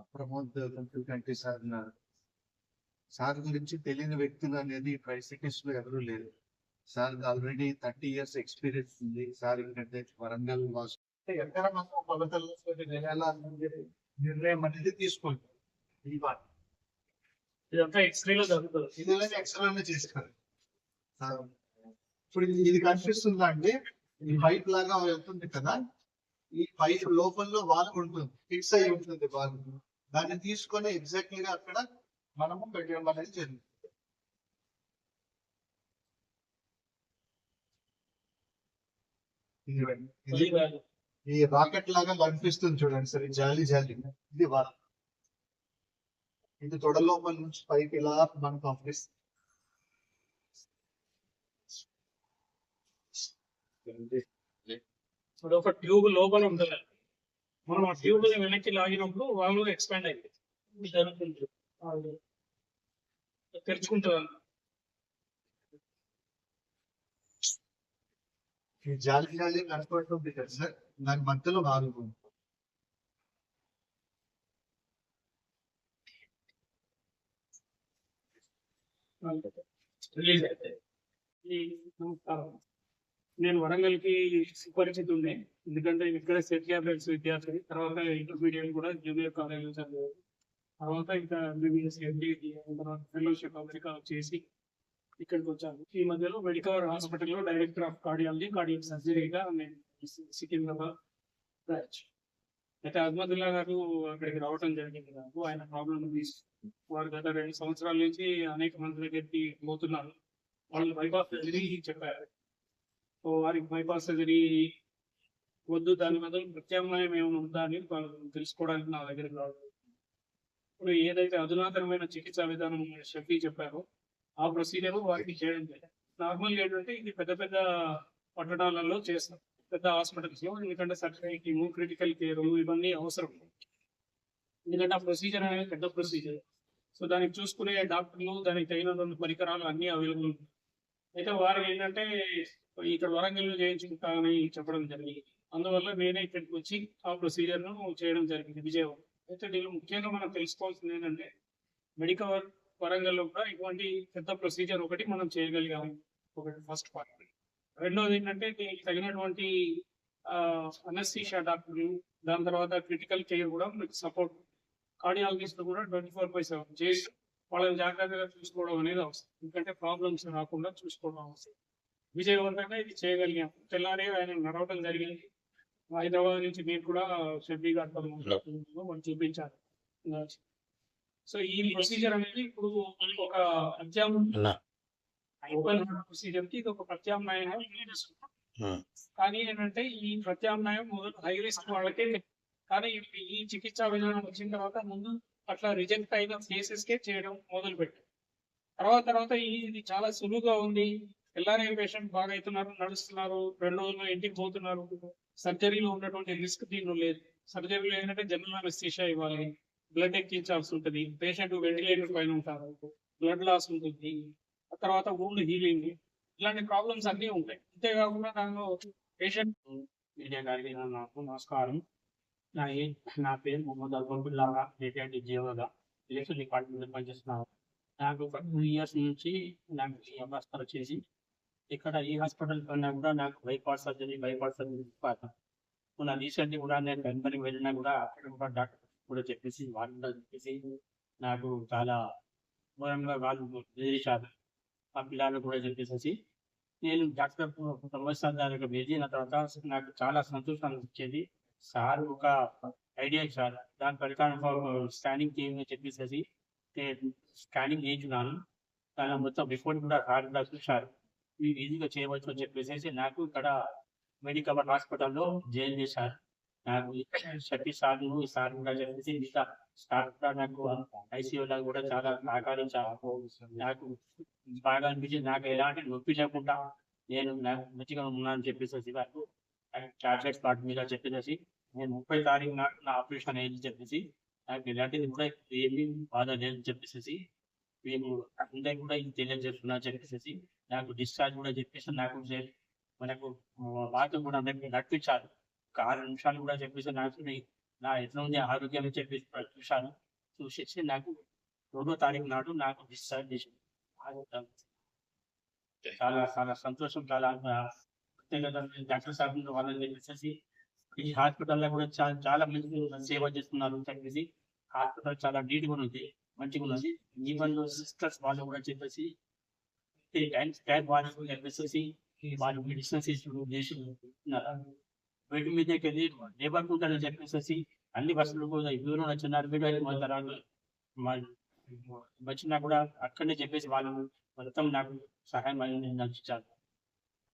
ప్రమోద్ కంటే సార్ ఉన్నారు సార్ గురించి తెలియని వ్యక్తులు అనేది ట్రై సిటీస్లో ఎవరూ లేరు. Sir already thirty years experience ఉంది. సార్ ఏంటంటే వరంగల్ వాసు ఎక్కడ మనం కొలతల్లో నిర్ణయం అనేది తీసుకోండి ఈ వాటి ఇదంతా ఎక్స్రేలో జరుగుతుంది. ఇది ఎక్స్ట్రా చేస్తారు సార్, ఇప్పుడు ఇది- కనిపిస్తుందా అండి? ఈ పైప్ లాగా వెళ్తుంది కదా? ఈ పైప్ లోపల వాల్ ఉంటుంది ఫిక్స్ అయి ఉంటుంది వాల్. దాన్ని తీసుకొని ఎగ్జాక్ట్లీ గా అక్కడ మనము పెట్టడం అనేది. ఇది ఈ రాకెట్ లాగా కనిపిస్తుంది చూడండి సార్ జాలి జాలి. ఇది వాల్. ఇది తొడ లోపల నుంచి పైకి ఇలా మనకు పంపిస్తుంది ఇప్పుడు ఒక ట్యూబ్ లోపల ఉంటుంది మనం ఆ ట్యూబ్ని వెనక్కి లాగినప్పుడు వాళ్ళు ఎక్స్పాండ్ అయింది. జరుగుతుంది ఈ జాలి జాలి కనపడుతుంది కదా సార్. దాని మధ్యలో రిలీజ్ అయితే నమస్కారం. నేను వరంగల్కి సుపరిచిత ఉండే ఎందుకంటే ఇక్కడ సెట్ క్యాబినెట్స్ విద్యార్థి తర్వాత ఇంటర్మీడియట్ కూడా జూనియర్ కాలేజ్లో చదివాను తర్వాత ఇంకా ఎంబీబీఎస్ ఎండి తర్వాత ఫెలోషిప్ అమెరికా చేసి ఇక్కడికి వచ్చాను. ఈ మధ్యలో మెడికవర్ హాస్పిటల్లో డైరెక్టర్ ఆఫ్ కార్డియాలజీ కార్డియక్ సర్జరీగా నేను సికింద్రాబాద్ బ్రాంచ్. అయితే అజ్మదుల్లా గారు అక్కడికి రావటం జరిగింది నాకు. ఆయన ప్రాబ్లం వారు గత రెండు సంవత్సరాల నుంచి అనేక మంది దగ్గరికి పోతున్నారు. వాళ్ళు బైపాస్ సర్జరీ చెప్పారు. వారికి బైపాస్ సర్జరీ వద్దు దాని బదులు ప్రత్యామ్నాయం ఏమైనా ఉందా అని తెలుసుకోవడానికి నా దగ్గరికి రావడం ఇప్పుడు ఏదైతే అధునాతనమైన చికిత్సా విధానం షఫీ చెప్పారో ఆ ప్రొసీజర్ వారికి చేయడం జరిగింది. నార్మల్గా ఏంటంటే ఇది పెద్ద పెద్ద పట్టణాలలో చేస్తాం పెద్ద హాస్పిటల్స్లో ఎందుకంటే సర్టిఫికేటింగ్ క్రిటికల్ కేర్ ఇవన్నీ అవసరం. ఎందుకంటే ఆ ప్రొసీజర్ అనేది పెద్ద ప్రొసీజర్. సో దానికి చూసుకునే డాక్టర్లు దానికి తగిన పరికరాలు అన్ని అవైలబుల్ ఉంటాయి అయితే వారు ఏంటంటే ఇక్కడ వరంగల్ చేయించుకుంటానని చెప్పడం జరిగింది. అందువల్ల నేనే ఇక్కడికి వచ్చి ఆ ప్రొసీజర్ను చేయడం జరిగింది విజయవాడ. అయితే దీనిలో ముఖ్యంగా మనం తెలుసుకోవాల్సింది ఏంటంటే మెడికల్ వరంగల్లో కూడా ఇటువంటి పెద్ద ప్రొసీజర్ ఒకటి మనం చేయగలిగాము. ఒకటి ఫస్ట్ పార్ట్. రెండోది ఏంటంటే దీనికి తగినటువంటి అనస్థీషియా డాక్టర్లు దాని తర్వాత క్రిటికల్ కేర్ కూడా మనకి సపోర్ట్. కార్డియాలజిస్ట్ కూడా ట్వంటీ ఫోర్ బై సెవెన్. చేసి వాళ్ళని జాగ్రత్తగా చూసుకోవడం అనేది అవసరం. ఎందుకంటే ప్రాబ్లమ్స్ రాకుండా చూసుకోవడం అవసరం. విజయవంతంగా ఇది చేయగలిగాం. తెల్లారి ఆయన నడవడం జరిగింది. హైదరాబాద్ నుంచి మీరు కూడా షెడ్డీ గారితో మనం చూపించారు. సో ఈ ప్రొసీజర్ అనేది ఇప్పుడు ఒక ఓపెన్ ప్రొసీజర్కి ఇది ఒక ప్రత్యామ్నాయంగా తీసుకుంటాం. కానీ ఏంటంటే ఈ ప్రత్యామ్నాయం మొదలు హై రిస్క్ వాళ్ళకే కానీ ఈ చికిత్సా విధానం వచ్చిన తర్వాత ముందు అట్లా రిజెక్ట్ అయిన కేసెస్ కే చేయడం మొదలు పెట్టారు తర్వాత తర్వాత ఇది చాలా సులువుగా ఉంది. ఎల్ఆర్ఐ పేషెంట్ బాగా అవుతున్నారు నడుస్తున్నారు రెండు రోజుల్లో ఇంటికి పోతున్నారు. సర్జరీలో ఉన్నటువంటి రిస్క్ దీనిలో లేదు. సర్జరీలో ఏంటంటే జనరల్ అనస్థీషియా ఇవ్వాలి. బ్లడ్ ఎక్కించాల్సి ఉంటుంది. పేషెంట్ వెంటిలేటర్ పైన ఉంటారు. బ్లడ్ లాస్ ఉంటుంది. ఆ తర్వాత wound హీలింగ్ ఇలాంటి ప్రాబ్లమ్స్ అన్నీ ఉంటాయి. అంతేకాకుండా దానిలో పేషెంట్ మీడియా గారికి నాకు నమస్కారం. నా ఏ- నా పేరు మొహమ్మద్ అల్బుల్లాగా రిటైర్డ్ జీవోగా. ఎలక్షన్ డిపార్ట్మెంట్ పనిచేస్తున్నాను. నాకు ఒక టూ ఇయర్స్ నుంచి నాకు ఈ వచ్చేసి ఇక్కడ ఈ హాస్పిటల్ కన్నా కూడా నాకు బైపాస్ సర్జరీ బైపాస్ సర్జరీ మొన్న రీసెంట్లీ కూడా నేను వెంటనే వెళ్ళినా కూడా అక్కడ కూడా డాక్టర్ కూడా చెప్పేసి వాళ్ళు కూడా చెప్పేసి నాకు చాలా ఘోరంగా వాళ్ళు బెదిరించారు. ఆ పిల్లలు కూడా చెప్పేసి నేను డాక్టర్ సంవత్సరాల దానికి వెళ్ళిన తర్వాత నాకు చాలా సంతోషం అనిపించేది. సార్ ఒక ఐడియా సార్. దాని ప్రకారం స్కానింగ్ చేయమని చెప్పేసి స్కానింగ్ చేయించున్నాను. దాని మొత్తం రిపోర్ట్ కూడా సార్ కూడా చూశారు. మీరు ఈజీగా చేయవచ్చు అని చెప్పేసి నాకు ఇక్కడ మెడికల్ హాస్పిటల్లో జాయిన్ చేశారు. నాకు శక్తి సార్లు ఈ సార్ కూడా చెప్పేసి మిగతా స్టాఫ్ కూడా నాకు ఐసీయూలో కూడా చాలా సహకరించారు నాకు బాగా అనిపించింది. నాకు ఎలాంటి నొప్పి లేకుండా నేను నాకు మంచిగా ఉన్నానని చెప్పేసి నాకు టాబ్లెట్స్ పాటు మీద చెప్పేసి నేను ముప్పై తారీఖు నాకు నా ఆపరేషన్ అయ్యింది చెప్పేసి నాకు ఎలాంటిది కూడా ఏమీ బాధ లేదని చెప్పేసి మేము అందరికి కూడా ఇది తెలియజేస్తున్నా చెప్పేసి నాకు డిశ్చార్జ్ కూడా చెప్పేసి నాకు మనకు బాగా కూడా అందరికి నడిపించారు. ఒక ఆరు నిమిషాలు కూడా చెప్పేసి నాకు నా ఎట్లా ఉంది ఆరోగ్యం అని చెప్పి చూశాను. చూసేసి నాకు రెండో తారీఖు నాడు నాకు డిశ్చార్జ్ చేసింది. చాలా చాలా సంతోషం చాలా డాక్టర్ సాబ్ వాళ్ళని చెప్పేసి ఈ హాస్పిటల్లో కూడా చాలా చాలా మంది సేవ చేస్తున్నారు చెప్పేసి హాస్పిటల్ చాలా నీట్గా ఉంది మంచిగా ఉన్నది ఈవెన్ సిస్టర్స్ వాళ్ళు కూడా చెప్పేసి టైం వాళ్ళు వాళ్ళు మెడిసిన్స్ చేసి లేబర్ ఉంటారని చెప్పేసి అన్ని బస్సులు కూడా దూరం వచ్చినారు వీడియో వెళ్తారు వచ్చినా కూడా అక్కడనే చెప్పేసి వాళ్ళు మొత్తం నాకు సహాయం అనేది